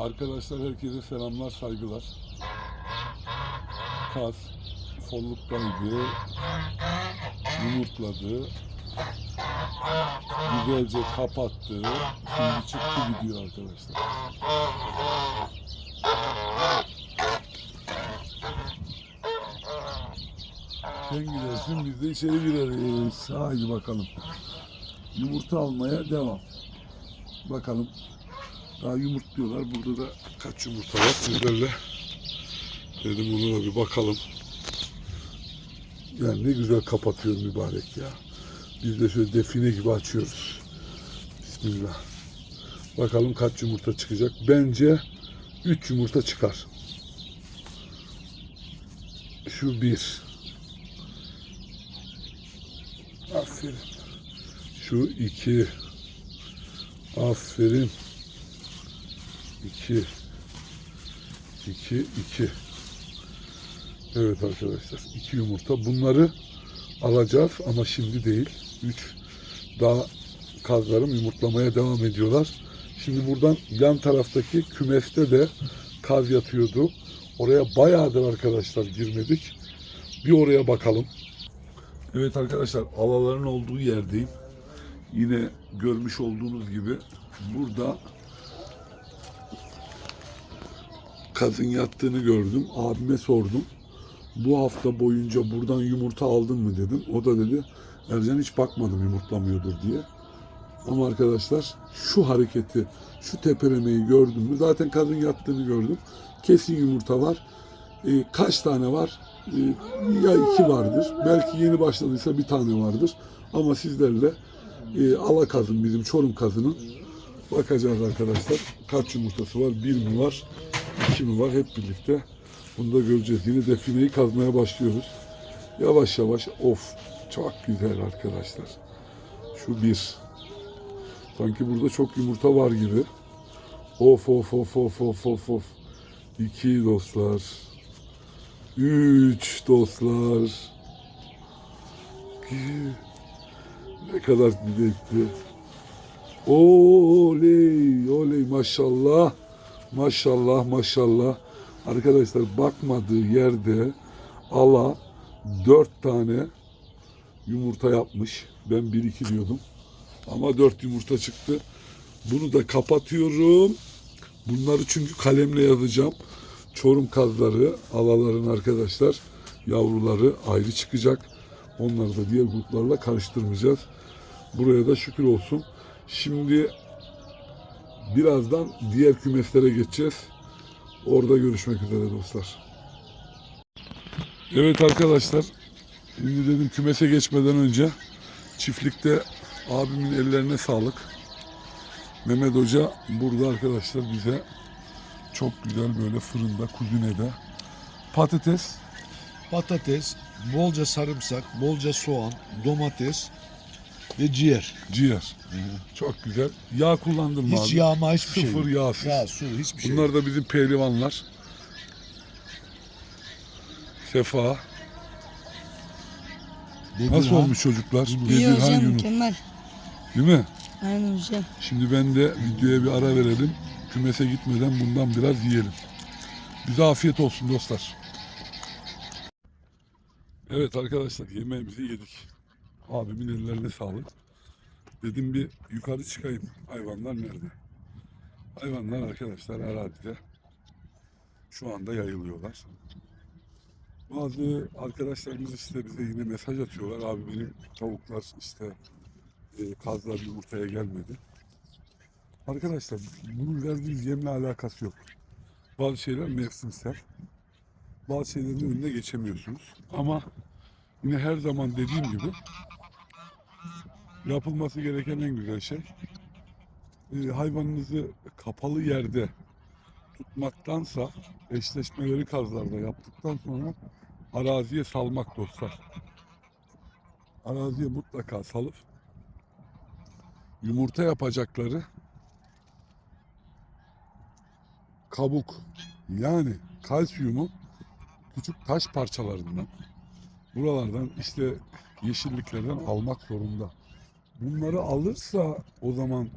Arkadaşlar herkese selamlar, saygılar. Kaz folluktaydı, yumurtladı, güzelce kapattı, şimdi çıktı gidiyor arkadaşlar. Sen gidersin biz de içeri gireriz. Haydi bakalım. Yumurta almaya devam. Bakalım daha yumurtluyorlar. Burada da kaç yumurta var sizlerle. Dedim ona da bir bakalım. Yani ne güzel kapatıyor mübarek ya. Biz de şöyle define gibi açıyoruz. Bismillah. Bakalım kaç yumurta çıkacak. Bence 3 yumurta çıkar. Şu bir. Aferin. Şu iki. Aferin. 2 2 2 Evet arkadaşlar iki yumurta. Bunları alacağız ama şimdi değil. 3 daha kazlarım yumurtlamaya devam ediyorlar. Şimdi buradan yan taraftaki kümeste de kaz yatıyordu. Oraya bayağıdır arkadaşlar girmedik. Bir oraya bakalım. Evet arkadaşlar alaların olduğu yerdeyim. Yine görmüş olduğunuz gibi burada kazın yattığını gördüm. Abime sordum. Bu hafta boyunca buradan yumurta aldın mı dedim. O da dedi Ercan hiç bakmadım yumurtlamıyordur diye. Ama arkadaşlar şu hareketi, şu tepelemeyi gördüm mü? Zaten kazın yattığını gördüm. Kesin yumurta var. Ee, kaç tane var? Ee, ya iki vardır. Belki yeni başladıysa bir tane vardır. Ama sizlerle e, ala kazın bizim Çorum kazının bakacağız arkadaşlar. Kaç yumurtası var? Bir mi var? iki mi var? Hep birlikte bunu da göreceğiz. Yine defineyi kazmaya başlıyoruz. Yavaş yavaş. Of çok güzel arkadaşlar. Şu bir. Sanki burada çok yumurta var gibi. Of of of of of of of. İki dostlar. Üç dostlar. Ne kadar zevkli. Oley oley maşallah. Maşallah maşallah. Arkadaşlar bakmadığı yerde ala dört tane yumurta yapmış. Ben bir iki diyordum. Ama dört yumurta çıktı. Bunu da kapatıyorum. Bunları çünkü kalemle yazacağım. Çorum kazları, alaların arkadaşlar yavruları ayrı çıkacak. Onları da diğer gruplarla karıştırmayacağız. Buraya da şükür olsun. Şimdi birazdan diğer kümeslere geçeceğiz. Orada görüşmek üzere dostlar. Evet arkadaşlar. Şimdi dedim kümese geçmeden önce çiftlikte abimin ellerine sağlık. Mehmet Hoca burada arkadaşlar bize çok güzel böyle fırında kuzunede patates patates, bolca sarımsak, bolca soğan, domates ve ciğer. ciğer. Çok güzel. Yağ kullandın mı Hiç abi? yağma hiçbir şey. Sıfır yok. yağsız. Yağ, su hiçbir şey. Bunlar yok. da bizim pehlivanlar. Sefa. Bedirhan, Nasıl olmuş çocuklar? İyi Bedirhan hocam Yunus. mükemmel. Değil mi? Aynen hocam. Şimdi ben de videoya bir ara verelim. Kümese gitmeden bundan biraz yiyelim. Bize afiyet olsun dostlar. Evet arkadaşlar yemeğimizi yedik. Abimin ellerine sağlık. Dedim bir yukarı çıkayım. Hayvanlar nerede? Hayvanlar arkadaşlar arazide. Şu anda yayılıyorlar. Bazı arkadaşlarımız işte bize yine mesaj atıyorlar. Abi benim tavuklar işte e, kazlar yumurtaya gelmedi. Arkadaşlar bunun verdiğimiz yemle alakası yok. Bazı şeyler mevsimsel. Bazı şeylerin önüne geçemiyorsunuz. Ama yine her zaman dediğim gibi yapılması gereken en güzel şey e, hayvanınızı kapalı yerde tutmaktansa eşleşmeleri kazlarda yaptıktan sonra araziye salmak dostlar. Araziye mutlaka salıp yumurta yapacakları kabuk yani kalsiyumu küçük taş parçalarından buralardan işte yeşilliklerden almak zorunda. Bunları alırsa o zaman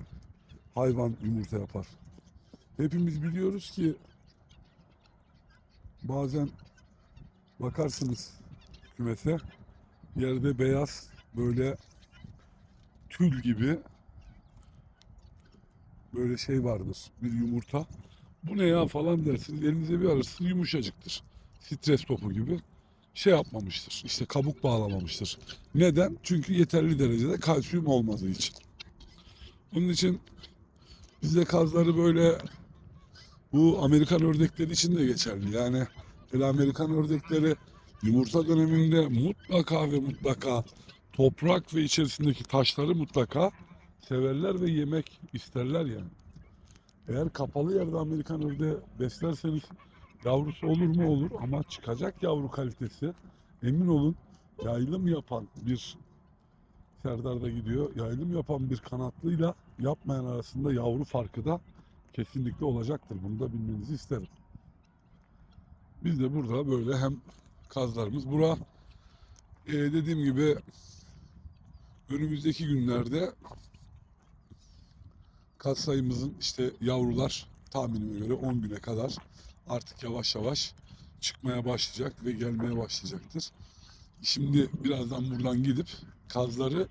hayvan yumurta yapar. hepimiz biliyoruz ki bazen bakarsınız kümese yerde beyaz böyle tül gibi böyle şey vardır bir yumurta. Bu ne ya falan dersiniz elinize bir alırsınız yumuşacıktır. Stres topu gibi şey yapmamıştır. İşte kabuk bağlamamıştır. Neden? Çünkü yeterli derecede kalsiyum olmadığı için. Onun için bizde kazları böyle bu Amerikan ördekleri için de geçerli. Yani hele Amerikan ördekleri yumurta döneminde mutlaka ve mutlaka toprak ve içerisindeki taşları mutlaka severler ve yemek isterler yani. Eğer kapalı yerde Amerikan ördeği beslerseniz yavrusu olur mu olur ama çıkacak yavru kalitesi emin olun yaylım yapan bir Serdar da gidiyor. Yaylım yapan bir kanatlıyla yapmayan arasında yavru farkı da kesinlikle olacaktır. Bunu da bilmenizi isterim. Biz de burada böyle hem kazlarımız. Bura e, dediğim gibi önümüzdeki günlerde kaz sayımızın işte yavrular tahminime göre 10 güne kadar artık yavaş yavaş çıkmaya başlayacak ve gelmeye başlayacaktır. Şimdi birazdan buradan gidip kazları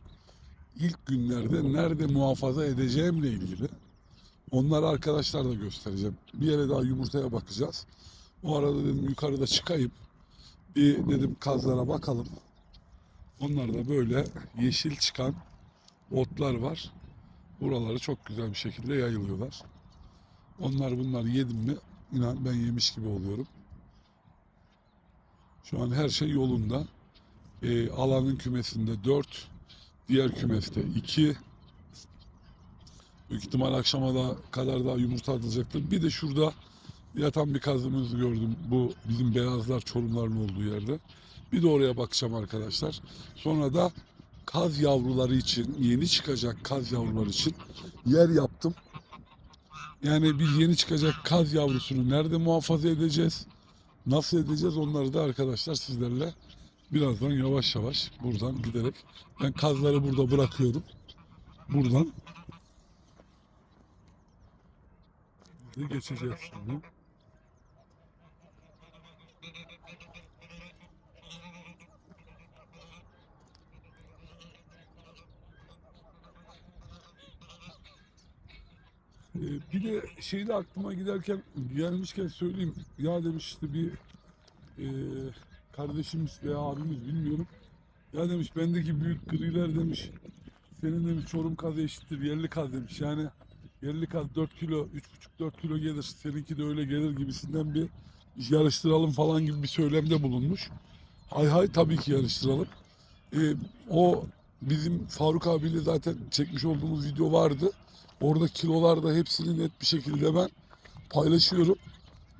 ilk günlerde nerede muhafaza edeceğimle ilgili onları arkadaşlar da göstereceğim. Bir yere daha yumurtaya bakacağız. O arada dedim yukarıda çıkayım. Bir dedim kazlara bakalım. Onlar da böyle yeşil çıkan otlar var. Buraları çok güzel bir şekilde yayılıyorlar. Onlar bunlar yedim mi inan ben yemiş gibi oluyorum. Şu an her şey yolunda. Ee, alanın kümesinde 4, diğer kümeste 2. Büyük ihtimal akşama da kadar daha yumurta atılacaktır. Bir de şurada yatan bir kazımızı gördüm. Bu bizim beyazlar çorumların olduğu yerde. Bir de oraya bakacağım arkadaşlar. Sonra da kaz yavruları için, yeni çıkacak kaz yavruları için yer yaptım. Yani biz yeni çıkacak kaz yavrusunu nerede muhafaza edeceğiz? Nasıl edeceğiz onları da arkadaşlar sizlerle birazdan yavaş yavaş buradan giderek ben kazları burada bırakıyorum. Buradan geçeceğiz şimdi. Ee, bir de şey de aklıma giderken gelmişken söyleyeyim. Ya demiş işte bir e, kardeşimiz veya abimiz bilmiyorum. Ya demiş bendeki büyük griler demiş. Senin demiş çorum kazı eşittir yerli kaz demiş. Yani yerli kaz 4 kilo 3,5-4 kilo gelir. Seninki de öyle gelir gibisinden bir yarıştıralım falan gibi bir söylemde bulunmuş. Hay hay tabii ki yarıştıralım. Ee, o bizim Faruk abiyle zaten çekmiş olduğumuz video vardı. Orada kilolarda hepsini net bir şekilde ben paylaşıyorum.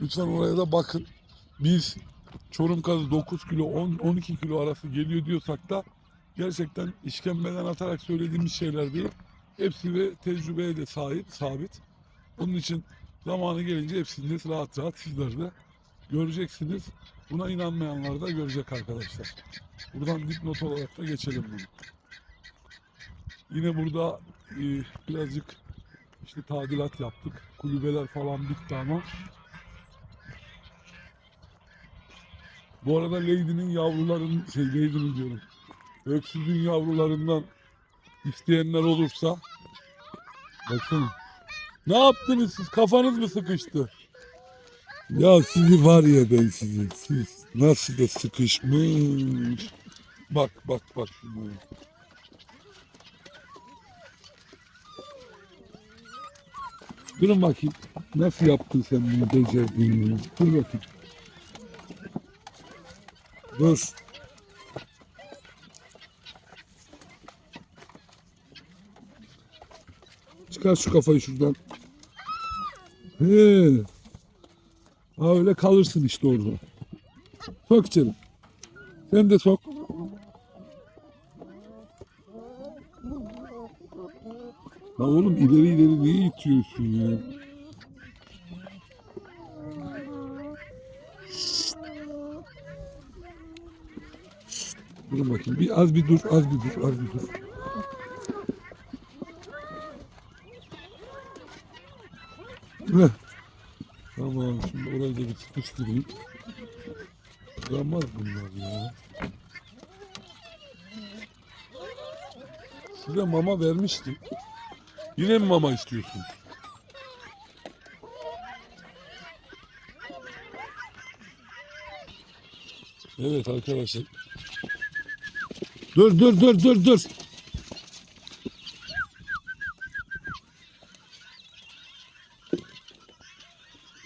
Lütfen oraya da bakın. Biz Çorum kazı 9 kilo 10 12 kilo arası geliyor diyorsak da gerçekten işkembeden atarak söylediğimiz şeyler değil. Hepsi ve tecrübeye de sahip, sabit. Onun için zamanı gelince hepsini rahat rahat sizler de göreceksiniz. Buna inanmayanlar da görecek arkadaşlar. Buradan dipnot olarak da geçelim bunu. Yine burada e, birazcık işte tadilat yaptık. Kulübeler falan bitti ama. Bu arada Lady'nin yavruların şey Lady'nin diyorum. Öksüzün yavrularından isteyenler olursa bakın. Ne yaptınız siz? Kafanız mı sıkıştı? Ya sizi var ya ben sizi. Siz nasıl da sıkışmış. Bak bak bak. Durun bakayım. Nasıl yaptın sen bunu becerdin bunu? Dur bakayım. Dur. Çıkar şu kafayı şuradan. He. Ha öyle kalırsın işte orada. Sok içeri. Sen de sok. Ya oğlum ileri ileri niye itiyorsun ya? Durun bakayım. Bir az bir dur, az bir dur, az bir dur. Heh. Tamam şimdi orayı da bir sıkıştırayım. Sığamaz bunlar ya. Size mama vermiştim. Yine mi mama istiyorsun? Evet arkadaşlar. Dur dur dur dur dur.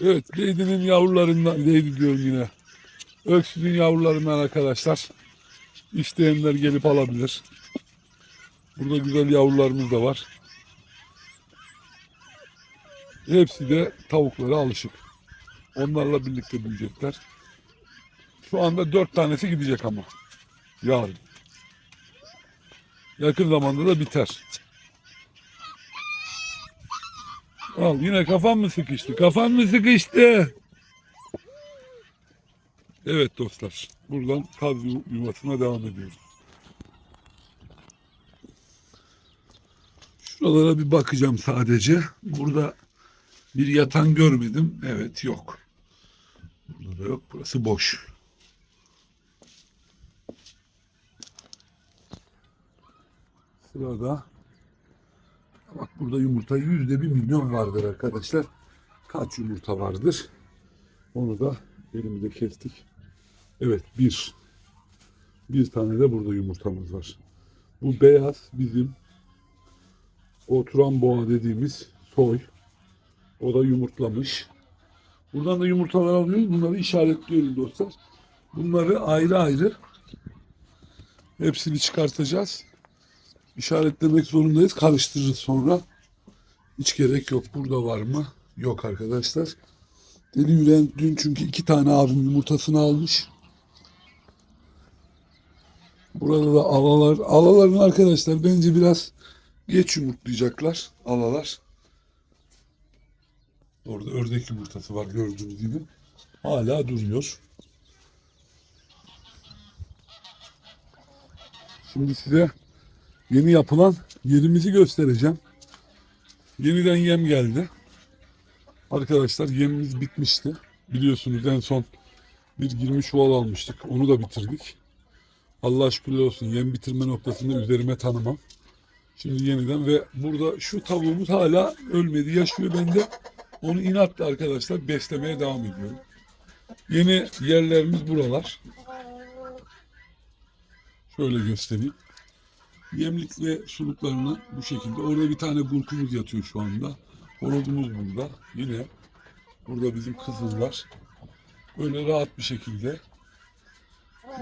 Evet Lady'nin yavrularından, Lady diyorum yine. Öksüzün yavrularından arkadaşlar. İsteyenler gelip alabilir. Burada güzel yavrularımız da var. Hepsi de tavuklara alışık. Onlarla birlikte büyüyecekler. Şu anda dört tanesi gidecek ama. Yarın. Yakın zamanda da biter. Al yine kafan mı sıkıştı? Kafan mı sıkıştı? Evet dostlar. Buradan kaz yu- yuvasına devam ediyoruz. Şuralara bir bakacağım sadece. Burada bir yatan görmedim. Evet yok. Burada da yok. Burası boş. Sırada bak burada yumurta yüzde bir milyon vardır arkadaşlar. Kaç yumurta vardır? Onu da elimizde kestik. Evet bir. Bir tane de burada yumurtamız var. Bu beyaz bizim oturan boğa dediğimiz soy. O da yumurtlamış. Buradan da yumurtalar alıyoruz. Bunları işaretliyoruz dostlar. Bunları ayrı ayrı hepsini çıkartacağız. İşaretlemek zorundayız. Karıştırırız sonra. Hiç gerek yok. Burada var mı? Yok arkadaşlar. Deli yüreğin dün çünkü iki tane abim yumurtasını almış. Burada da alalar. Alaların arkadaşlar bence biraz geç yumurtlayacaklar. Alalar. Orada ördek yumurtası var gördüğünüz gibi. Hala duruyor. Şimdi size yeni yapılan yerimizi göstereceğim. Yeniden yem geldi. Arkadaşlar yemimiz bitmişti. Biliyorsunuz en son bir 20 çuval almıştık. Onu da bitirdik. Allah şükürler olsun yem bitirme noktasında üzerime tanımam. Şimdi yeniden ve burada şu tavuğumuz hala ölmedi yaşıyor. Ben de onu inatla arkadaşlar beslemeye devam ediyorum. Yeni yerlerimiz buralar. Şöyle göstereyim. Yemlik ve suluklarını bu şekilde. Orada bir tane gurkumuz yatıyor şu anda. Horozumuz burada. Yine burada bizim kızıllar. Böyle rahat bir şekilde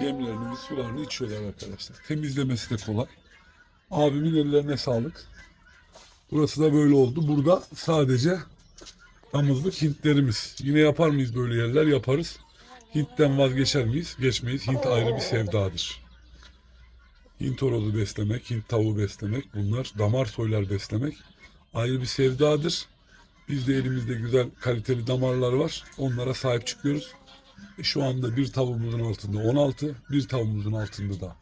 yemlerini ve sularını içiyorlar arkadaşlar. Temizlemesi de kolay. Abimin ellerine sağlık. Burası da böyle oldu. Burada sadece damızlık Hintlerimiz. Yine yapar mıyız böyle yerler? Yaparız. Hint'ten vazgeçer miyiz? Geçmeyiz. Hint ayrı bir sevdadır. Hint horozu beslemek, Hint tavuğu beslemek, bunlar damar soylar beslemek ayrı bir sevdadır. Biz de elimizde güzel kaliteli damarlar var. Onlara sahip çıkıyoruz. E şu anda bir tavuğumuzun altında 16, bir tavuğumuzun altında da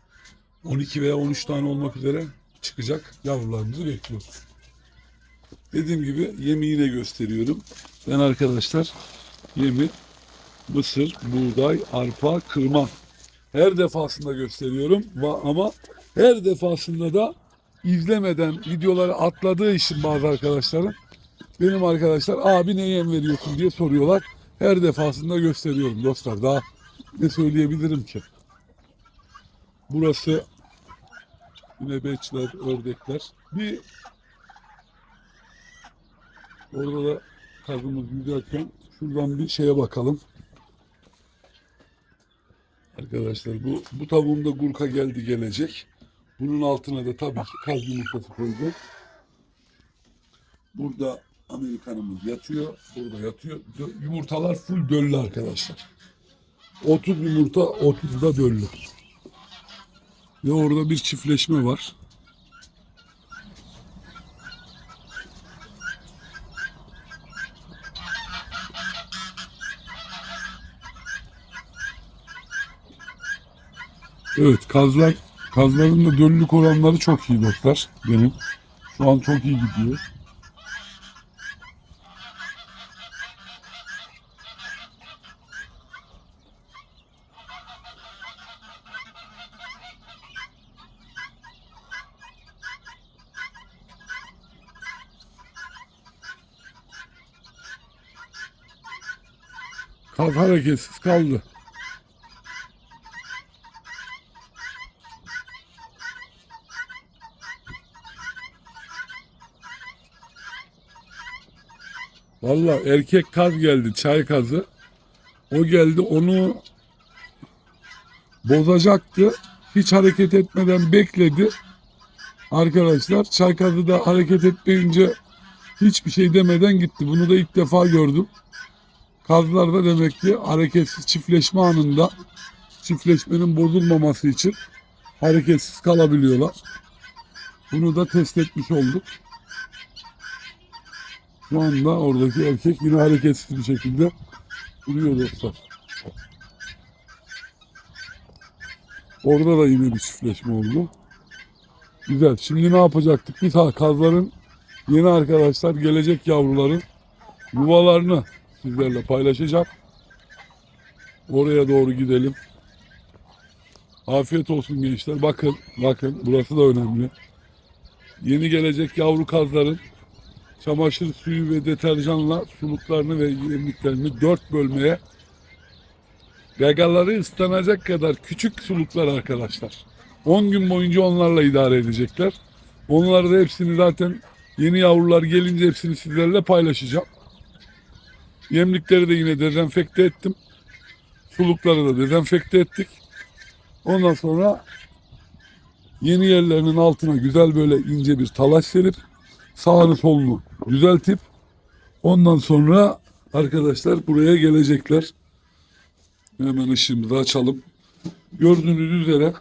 12 veya 13 tane olmak üzere çıkacak yavrularımızı bekliyoruz. Dediğim gibi yemi yine gösteriyorum. Ben arkadaşlar yemi mısır, buğday, arpa, kırma her defasında gösteriyorum ama her defasında da izlemeden videoları atladığı için bazı arkadaşlarım benim arkadaşlar abi ne yem veriyorsun diye soruyorlar. Her defasında gösteriyorum dostlar. Daha ne söyleyebilirim ki? Burası yine beçler, ördekler. Bir orada da kazımız yüzerken şuradan bir şeye bakalım. Arkadaşlar bu bu tavuğum da gurka geldi gelecek. Bunun altına da tabii ki kaz yumurtası koyacağız. Burada Amerikanımız yatıyor. Burada yatıyor. Dö- Yumurtalar full döllü arkadaşlar. 30 yumurta 30 da döllü. Ve orada bir çiftleşme var. Evet kazlar, kazların da dönülük oranları çok iyi dostlar benim. Şu an çok iyi gidiyor. Kalk hareketsiz kaldı. Valla erkek kaz geldi, çay kazı. O geldi onu bozacaktı. Hiç hareket etmeden bekledi. Arkadaşlar çay kazı da hareket etmeyince hiçbir şey demeden gitti. Bunu da ilk defa gördüm. Kazlar da demek ki hareketsiz çiftleşme anında çiftleşmenin bozulmaması için hareketsiz kalabiliyorlar. Bunu da test etmiş olduk. Şu anda oradaki erkek yine hareketsiz bir şekilde duruyor dostlar. Orada da yine bir çiftleşme oldu. Güzel. Şimdi ne yapacaktık? Biz ha, kazların yeni arkadaşlar gelecek yavruların yuvalarını sizlerle paylaşacağım. Oraya doğru gidelim. Afiyet olsun gençler. Bakın, bakın burası da önemli. Yeni gelecek yavru kazların çamaşır suyu ve deterjanla suluklarını ve yemliklerini dört bölmeye gagaları ıslanacak kadar küçük suluklar arkadaşlar. 10 gün boyunca onlarla idare edecekler. Onları da hepsini zaten yeni yavrular gelince hepsini sizlerle paylaşacağım. Yemlikleri de yine dezenfekte ettim. Sulukları da dezenfekte ettik. Ondan sonra yeni yerlerinin altına güzel böyle ince bir talaş serip sağını solunu düzeltip ondan sonra arkadaşlar buraya gelecekler. Hemen ışığımızı açalım. Gördüğünüz üzere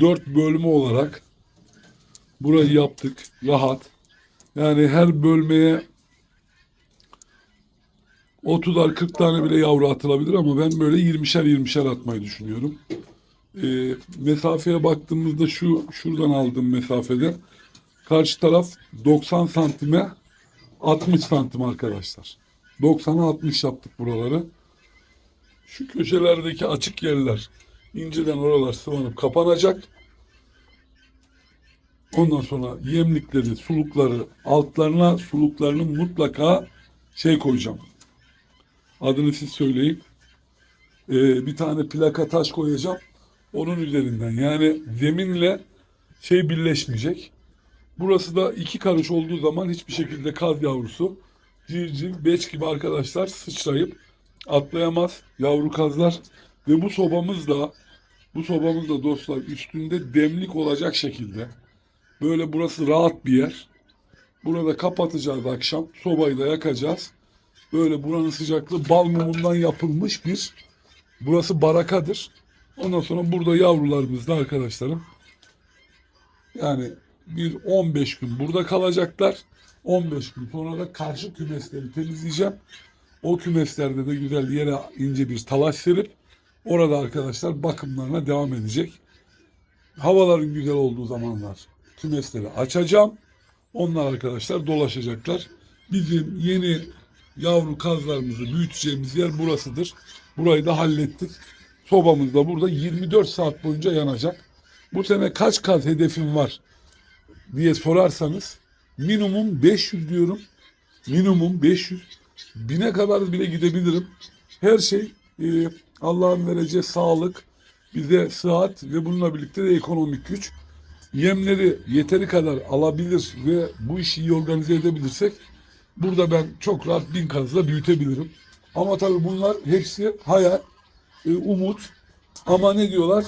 dört bölme olarak burayı yaptık. Rahat. Yani her bölmeye 30'ar 40 tane bile yavru atılabilir ama ben böyle 20'şer 20'şer atmayı düşünüyorum. Ee, mesafeye baktığımızda şu şuradan aldığım mesafede karşı taraf 90 santime 60 santim arkadaşlar. 90'a 60 yaptık buraları. Şu köşelerdeki açık yerler inceden oralar sıvanıp kapanacak. Ondan sonra yemlikleri, sulukları altlarına suluklarının mutlaka şey koyacağım. Adını siz söyleyin. Ee, bir tane plaka taş koyacağım. Onun üzerinden yani zeminle şey birleşmeyecek. Burası da iki karış olduğu zaman hiçbir şekilde kaz yavrusu civciv, beç gibi arkadaşlar sıçrayıp atlayamaz yavru kazlar. Ve bu sobamız da bu sobamız da dostlar üstünde demlik olacak şekilde. Böyle burası rahat bir yer. Burada kapatacağız akşam. Sobayı da yakacağız. Böyle buranın sıcaklığı bal mumundan yapılmış bir burası barakadır. Ondan sonra burada yavrularımız da arkadaşlarım yani bir 15 gün burada kalacaklar. 15 gün sonra da karşı kümesleri temizleyeceğim. O kümeslerde de güzel yere ince bir talaş serip orada arkadaşlar bakımlarına devam edecek. Havaların güzel olduğu zamanlar kümesleri açacağım. Onlar arkadaşlar dolaşacaklar. Bizim yeni yavru kazlarımızı büyüteceğimiz yer burasıdır. Burayı da hallettik. Sobamız da burada 24 saat boyunca yanacak. Bu sene kaç kaz hedefim var diye sorarsanız minimum 500 diyorum. Minimum 500. Bine kadar bile gidebilirim. Her şey e, Allah'ın vereceği sağlık, bize sıhhat ve bununla birlikte de ekonomik güç. Yemleri yeteri kadar alabilir ve bu işi iyi organize edebilirsek burada ben çok rahat bin kazla büyütebilirim. Ama tabii bunlar hepsi hayal, e, umut. Ama ne diyorlar?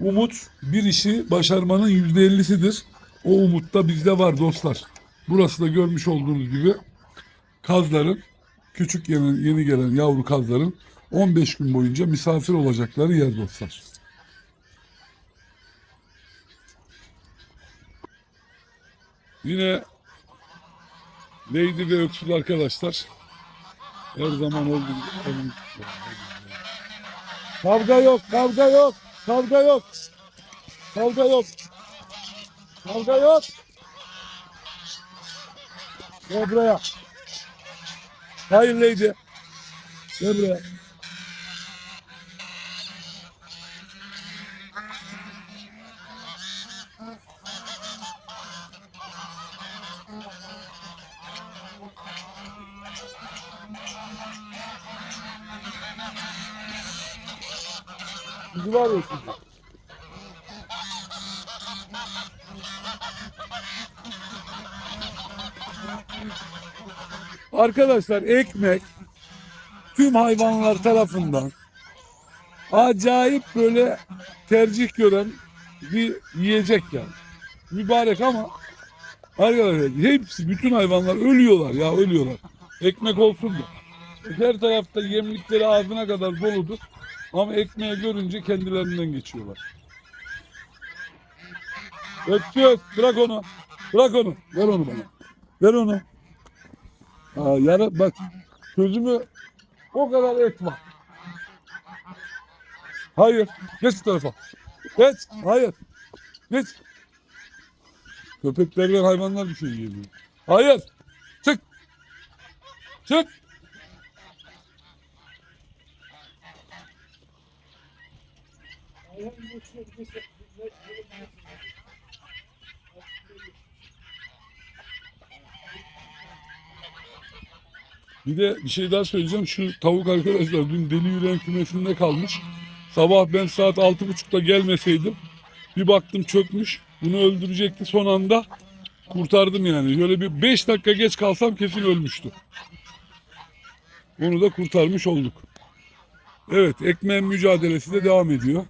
Umut bir işi başarmanın yüzde ellisidir. O umut da bizde var dostlar. Burası da görmüş olduğunuz gibi kazların, küçük yeni, yeni gelen yavru kazların 15 gün boyunca misafir olacakları yer dostlar. Yine Lady ve Öksül arkadaşlar her zaman olduğu gibi Kavga yok, kavga yok, kavga yok. Kavga yok. Kavga yok. Gel buraya. Hayır Lady. Gel buraya. Bizi var ya siz. Arkadaşlar ekmek tüm hayvanlar tarafından acayip böyle tercih gören bir yiyecek yani. Mübarek ama arkadaşlar hepsi bütün hayvanlar ölüyorlar ya ölüyorlar. Ekmek olsun da. Her tarafta yemlikleri ağzına kadar doludur. Ama ekmeği görünce kendilerinden geçiyorlar. Öpüyoruz. Bırak onu. Bırak onu. Ver onu bana. Ver onu. Yara, bak sözümü o kadar et var. Hayır. Geç tarafa. Geç. Hayır. Geç. Köpekler ve hayvanlar bir şey yiyemiyor. Hayır. Çık. Çık. Bir de bir şey daha söyleyeceğim. Şu tavuk arkadaşlar dün deli yüreğin kümesinde kalmış. Sabah ben saat altı buçukta gelmeseydim bir baktım çökmüş. Bunu öldürecekti son anda. Kurtardım yani. Şöyle bir 5 dakika geç kalsam kesin ölmüştü. Onu da kurtarmış olduk. Evet ekmeğin mücadelesi de devam ediyor.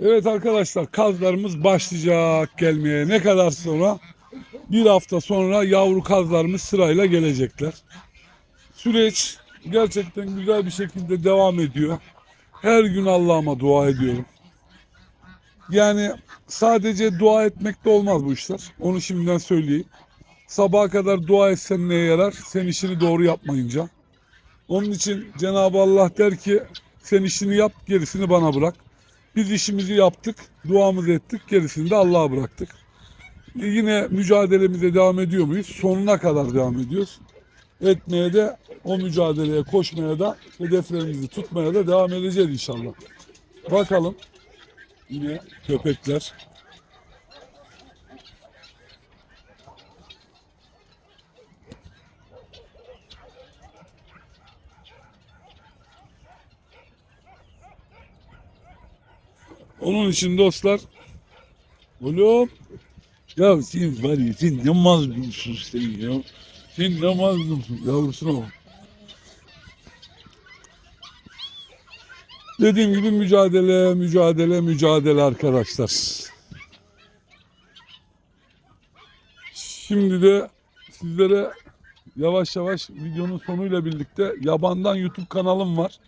Evet arkadaşlar kazlarımız başlayacak gelmeye. Ne kadar sonra? Bir hafta sonra yavru kazlarımız sırayla gelecekler. Süreç gerçekten güzel bir şekilde devam ediyor. Her gün Allah'ıma dua ediyorum. Yani sadece dua etmekte olmaz bu işler. Onu şimdiden söyleyeyim. Sabaha kadar dua etsen neye yarar? Sen işini doğru yapmayınca. Onun için Cenab-ı Allah der ki sen işini yap gerisini bana bırak. Biz işimizi yaptık, duamızı ettik, gerisini de Allah'a bıraktık. Yine mücadelemize devam ediyor muyuz? Sonuna kadar devam ediyoruz. Etmeye de o mücadeleye koşmaya da hedeflerimizi tutmaya da devam edeceğiz inşallah. Bakalım. Yine köpekler. Onun için dostlar Oğlum ya sen var ya sen ne mazlumsun sen ya. Sen ne mazlumsun yavrusuna bak. Dediğim gibi mücadele, mücadele, mücadele arkadaşlar. Şimdi de sizlere yavaş yavaş videonun sonuyla birlikte Yabandan YouTube kanalım var.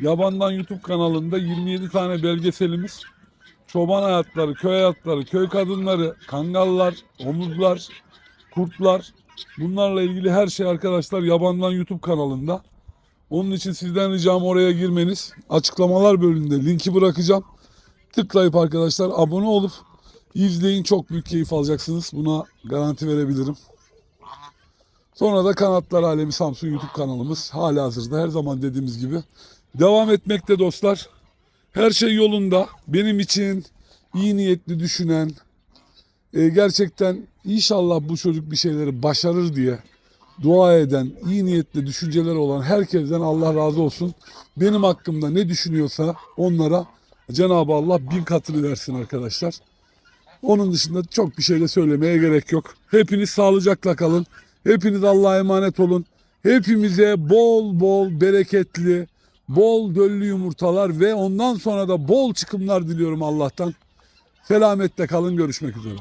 Yabandan YouTube kanalında 27 tane belgeselimiz çoban hayatları, köy hayatları, köy kadınları, kangallar, omuzlar, kurtlar bunlarla ilgili her şey arkadaşlar Yabandan YouTube kanalında. Onun için sizden ricam oraya girmeniz. Açıklamalar bölümünde linki bırakacağım. Tıklayıp arkadaşlar abone olup izleyin. Çok büyük keyif alacaksınız. Buna garanti verebilirim. Sonra da Kanatlar Alemi Samsun YouTube kanalımız hala hazırda her zaman dediğimiz gibi devam etmekte dostlar. Her şey yolunda. Benim için iyi niyetli düşünen, e, gerçekten inşallah bu çocuk bir şeyleri başarır diye dua eden, iyi niyetli düşünceler olan herkesten Allah razı olsun. Benim hakkımda ne düşünüyorsa onlara Cenab-ı Allah bin katını versin arkadaşlar. Onun dışında çok bir şey de söylemeye gerek yok. Hepiniz sağlıcakla kalın. Hepiniz Allah'a emanet olun. Hepimize bol bol bereketli, bol döllü yumurtalar ve ondan sonra da bol çıkımlar diliyorum Allah'tan. Selametle kalın görüşmek üzere.